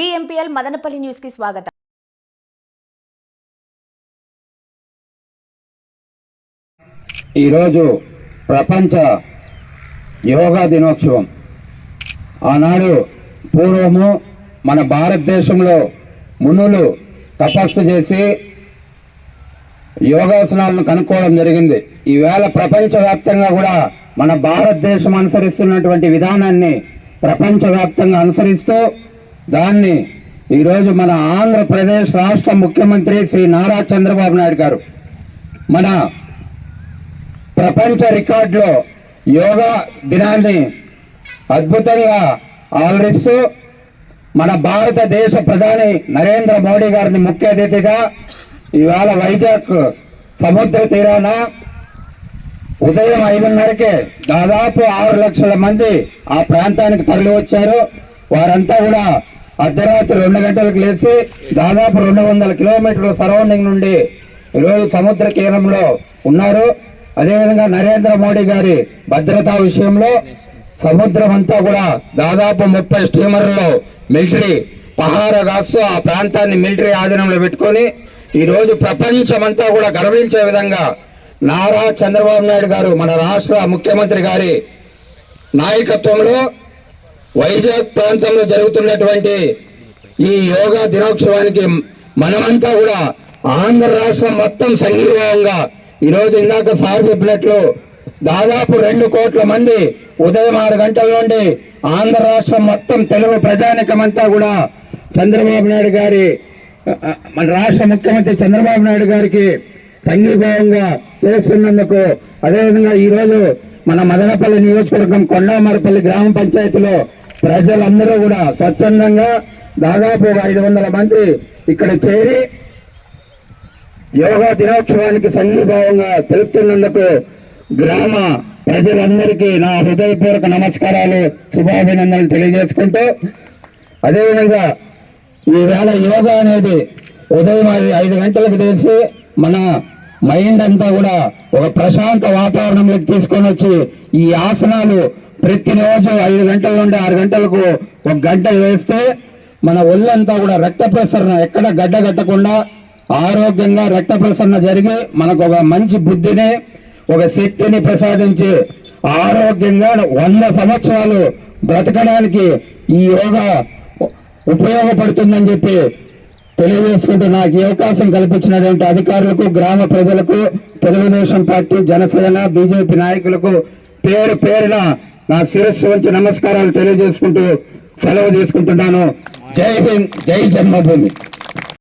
DMPL Madanapalle న్యూస్కి స్వాగతం. ఈరోజు ప్రపంచ యోగా దినోత్సవం. ఆనాడు పూర్వము మన భారతదేశంలో మునులు తపస్సు చేసి యోగాసనాలను కనుక్కోవడం జరిగింది. ఈవేళ ప్రపంచవ్యాప్తంగా కూడా మన భారతదేశం అనుసరిస్తున్నటువంటి విధానాన్ని ప్రపంచవ్యాప్తంగా అనుసరిస్తూ దాన్ని ఈరోజు మన ఆంధ్రప్రదేశ్ రాష్ట్ర ముఖ్యమంత్రి శ్రీ నారా చంద్రబాబు నాయుడు గారు మన ప్రపంచ రికార్డులో యోగా దినాన్ని అద్భుతంగా ఆలరిస్తూ మన భారతదేశ ప్రధాని నరేంద్ర మోడీ గారిని ముఖ్య అతిథిగా ఇవాళ వైజాగ్ సముద్ర తీరాన ఉదయం ఐదున్నరకే దాదాపు ఆరు లక్షల మంది ఆ ప్రాంతానికి తరలి వచ్చారు వారంతా కూడా అర్ధరాత్రి రెండు గంటలకు లేచి దాదాపు రెండు వందల కిలోమీటర్ల సరౌండింగ్ నుండి ఈరోజు సముద్ర తీరంలో ఉన్నారు. అదేవిధంగా నరేంద్ర మోడీ గారి భద్రతా విషయంలో సముద్రం అంతా కూడా దాదాపు ముప్పై స్టీమర్లలో మిలిటరీ పహార రాస్తూ ఆ ప్రాంతాన్ని మిలిటరీ ఆధీనంలో పెట్టుకొని ఈరోజు ప్రపంచమంతా కూడా గర్వించే విధంగా నారా చంద్రబాబు నాయుడు గారు మన రాష్ట్ర ముఖ్యమంత్రి గారి నాయకత్వంలో వైజాగ్ ప్రాంతంలో జరుగుతున్నటువంటి ఈ యోగా దినోత్సవానికి మనమంతా కూడా ఆంధ్ర రాష్ట్రం మొత్తం సంఘీభావంగా ఈరోజు ఇందాక సార్ చెప్పినట్లు దాదాపు రెండు కోట్ల మంది ఉదయం ఆరు గంటల నుండి ఆంధ్ర రాష్ట్రం మొత్తం తెలుగు ప్రజానికమంతా కూడా చంద్రబాబు నాయుడు గారి మన రాష్ట్ర ముఖ్యమంత్రి చంద్రబాబు నాయుడు గారికి సంఘీభావంగా చేస్తున్నందుకు అదేవిధంగా ఈరోజు మన మదనపల్లి నియోజకవర్గం కొండామరపల్లి గ్రామ పంచాయతీలో ప్రజలందరూ కూడా స్వచ్ఛందంగా దాదాపు ఒక ఐదు వందల మంది ఇక్కడ చేరి యోగా దినోత్సవానికి సంఘీభావంగా తెలుపుతున్నందుకు గ్రామ ప్రజలందరికీ నా హృదయపూర్వక నమస్కారాలు శుభాభినందనలు తెలియజేసుకుంటూ అదేవిధంగా ఈవేళ యోగా అనేది ఉదయం ఐదు- ఐదు గంటలకు తెలిసి మన మైండ్ అంతా కూడా ఒక ప్రశాంత వాతావరణంలోకి తీసుకొని వచ్చి ఈ ఆసనాలు ప్రతిరోజు ఐదు గంటల నుండి ఆరు గంటలకు ఒక గంట వేస్తే మన ఒళ్ళంతా కూడా రక్త ప్రసరణ ఎక్కడ గడ్డ కట్టకుండా ఆరోగ్యంగా రక్త ప్రసరణ జరిగి మనకు ఒక మంచి బుద్ధిని ఒక శక్తిని ప్రసాదించి ఆరోగ్యంగా వంద సంవత్సరాలు బ్రతకడానికి ఈ యోగా ఉపయోగపడుతుందని చెప్పి తెలియజేసుకుంటూ నాకు ఈ అవకాశం కల్పించినటువంటి అధికారులకు గ్రామ ప్రజలకు తెలుగుదేశం పార్టీ జనసేన బీజేపీ నాయకులకు పేరు పేరున నా శిరస్సు వంచి నమస్కారాలు తెలియజేసుకుంటూ సెలవు తీసుకుంటున్నాను. జై హింద్ జై జన్మభూమి.